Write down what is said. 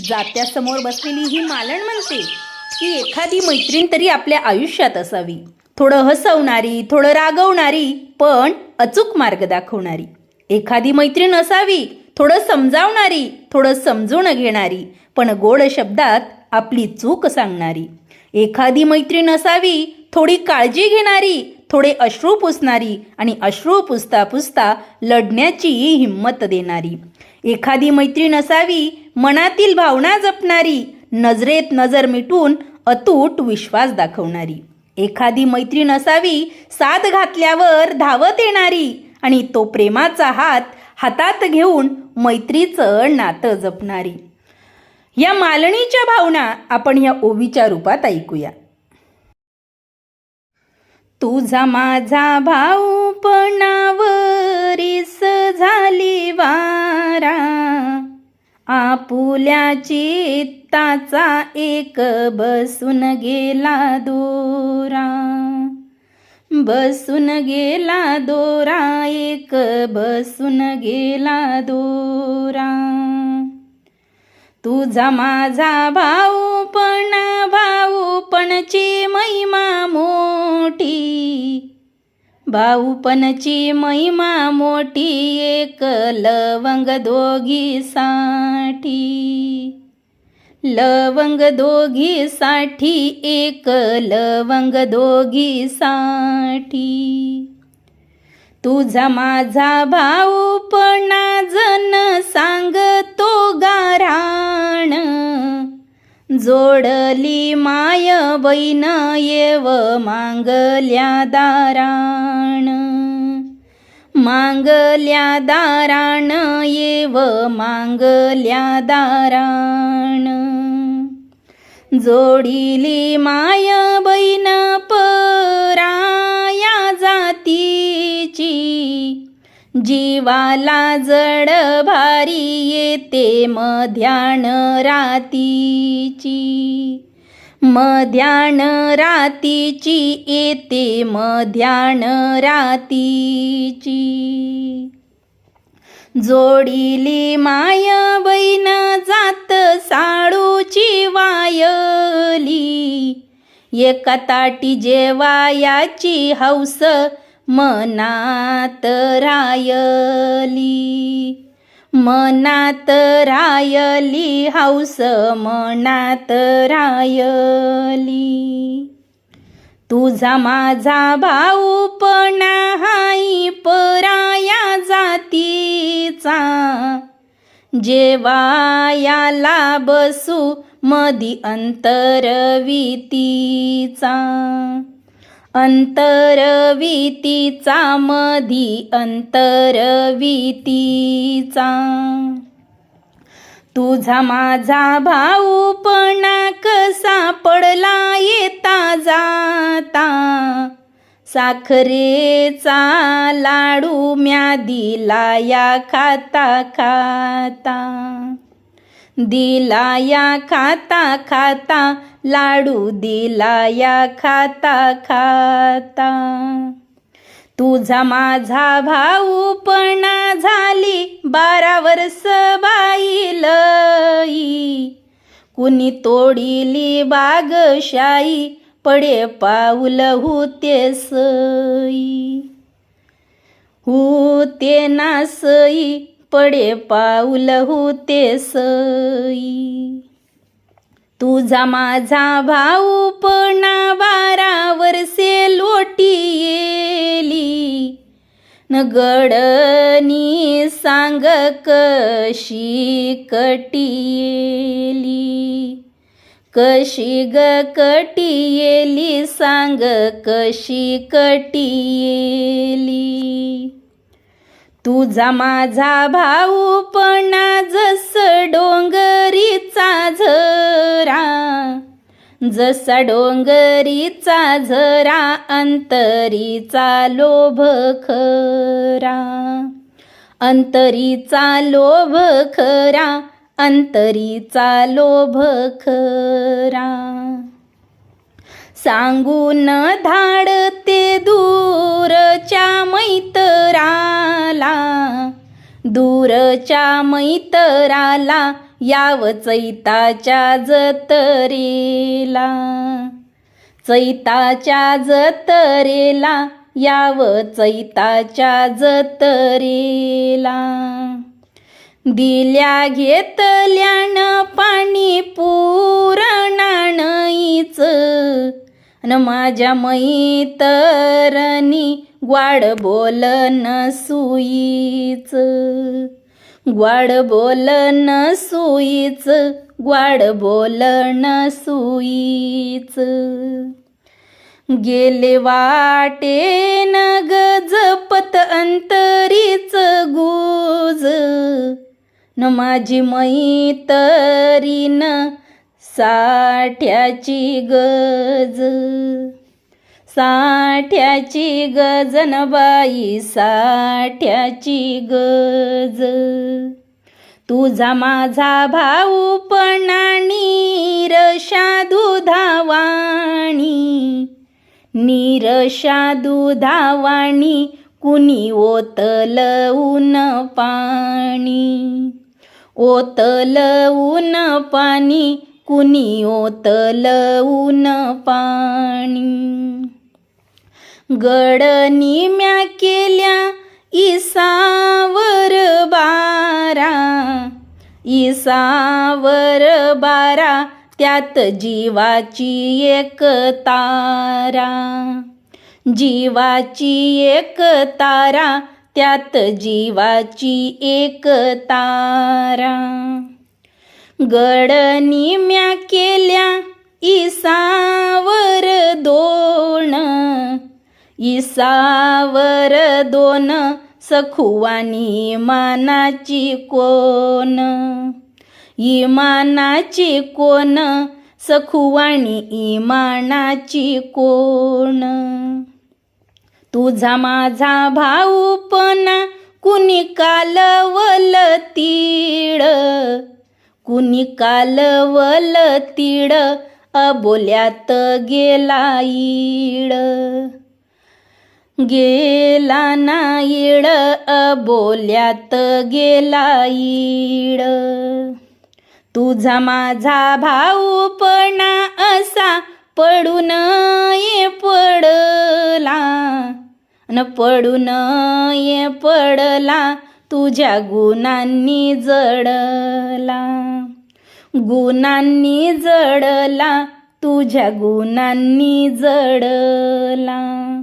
जात्यासमोर बसलेली ही मालण म्हणते की एखादी मैत्रीण तरी आपल्या आयुष्यात असावी. थोडं हसवणारी थोडं रागवणारी पण अचूक मार्ग दाखवणारी. एखादी मैत्रीण असावी थोडं समजावणारी थोडं समजून घेणारी पण गोड शब्दात आपली चूक सांगणारी. एखादी मैत्रीण असावी थोडी काळजी घेणारी थोडे अश्रू पुसणारी आणि अश्रू पुसता पुसता लढण्याची हिंमत देणारी. एखादी मैत्रीण असावी मनातील भावना जपणारी नजरेत नजर मिटून अतूट विश्वास दाखवणारी. एखादी मैत्रीण असावी साथ घातल्यावर धावत येणारी आणि तो प्रेमाचा हात हातात घेऊन मैत्रीचं नातं जपणारी. या मालणीच्या भावना आपण या ओवीच्या रूपात ऐकूया. तुझा माझा भाऊ पणावरीस झाली वारा. आपुल्या चित्ताचा एक बसून गेला दोरा. बसून गेला दोरा एक बसून गेला दोरा. तुझा माझा भाऊ पणा भाऊपणची महिमा मोठी भाऊपणची महिमा मोठी एक लवंग दोघी साठी. लवंग दोघी साठी एक लवंग दोघी साठी. तुझा माझा भाऊ जोडली माय बैन येव मांगल्या दाराण. मांगल्या दाराण येव मांगल्या दाराण. जोडिली माय बहीण पराया जातीची. जीवाला जड भारी येते मध्यान रातीची. मध्यान रातीची येते मध्यान रातीची. जोडिली माय बहीण जात साडूची वायली. एका ताटी जेवायाची हौस मनात रायली मनात रायली हौस मनात रायली. तुझा माझा भाऊ पण हाई पराया जातीचा. जेवायाला बसू मधी अंतरवितीचा अंतरवितीचा मधी अंतरवितीचा. तुझा माझा भाऊपणा कसा पडला येता जाता साखरेचा लाडू म्या दिला या खाता खाता. दिला या खाता खाता लाडू दिला या खाता खाता. तुझा माझा भाऊ पणा झाली बारा वर्ष बाईलई कुणी तोडिली बागशाई पडे पाऊल होते सई. होते ना सई पडे पाऊल होते सई. तुझा माझा भाऊ पणा बारा वर्षे लोटी येली. न गडनी सांग कशी कटी येली. कशी ग कटी येली सांग कशी कटी येली. तुझा माझा भाऊ पणा जस डोंगरीचा झरा. जसा डोंगरीचा झरा अंतरीचा लोभ खरा. अंतरीचा लोभ खरा अंतरीचा लोभ खरा. सांगून धाडते दूरच्या मैतराला. दूरच्या मैतराला याव चैताच्या जतरेला. चैताच्या जतरेला याव चैताच्या जतरेला. दिल्या घेतल्यान पाणी पुरणाणईच न माझ्या मैतरणी ग्वाड बोलन सुईच. ग्वाड बोलन सुईच ग्वाड बोलन सुईच. गेले वाटेन गजपत अंतरीच गुज. न माझी मैतरीन साठ्याची गज साठ्याची गजन बाई साठ्याची गज. तुझा माझा भाऊ धावाणी दुधावाणी नीरशा दुधावाणी कुणी ओतल ऊन पाणी ओतल ऊन पाणी कुणी ओतल ऊन पाणी. गडनी म्या केल्या इसावर बारा. इसावर बारा त्यात जीवाची एक तारा. जीवाची एक तारा त्यात जीवाची एक तारा. गडनी म्या केल्या इसावर दोन. इसावर दोन सखुवानी मानाची कोण? इमानाची कोण? सखुवाणी इमानाची कोण? तुझा माझा भाऊपणा कुणी का कुणी कालवल तीड अबोल्यात गेला ईड. गेला नाईड अबोल्यात गेला इड तुझा माझा भाऊपणा असा पडून ये पडला न पडून ये पडला तुझ्या गुणांनी जडला. गुणांनी जडला तुझ्या गुणांनी जडला.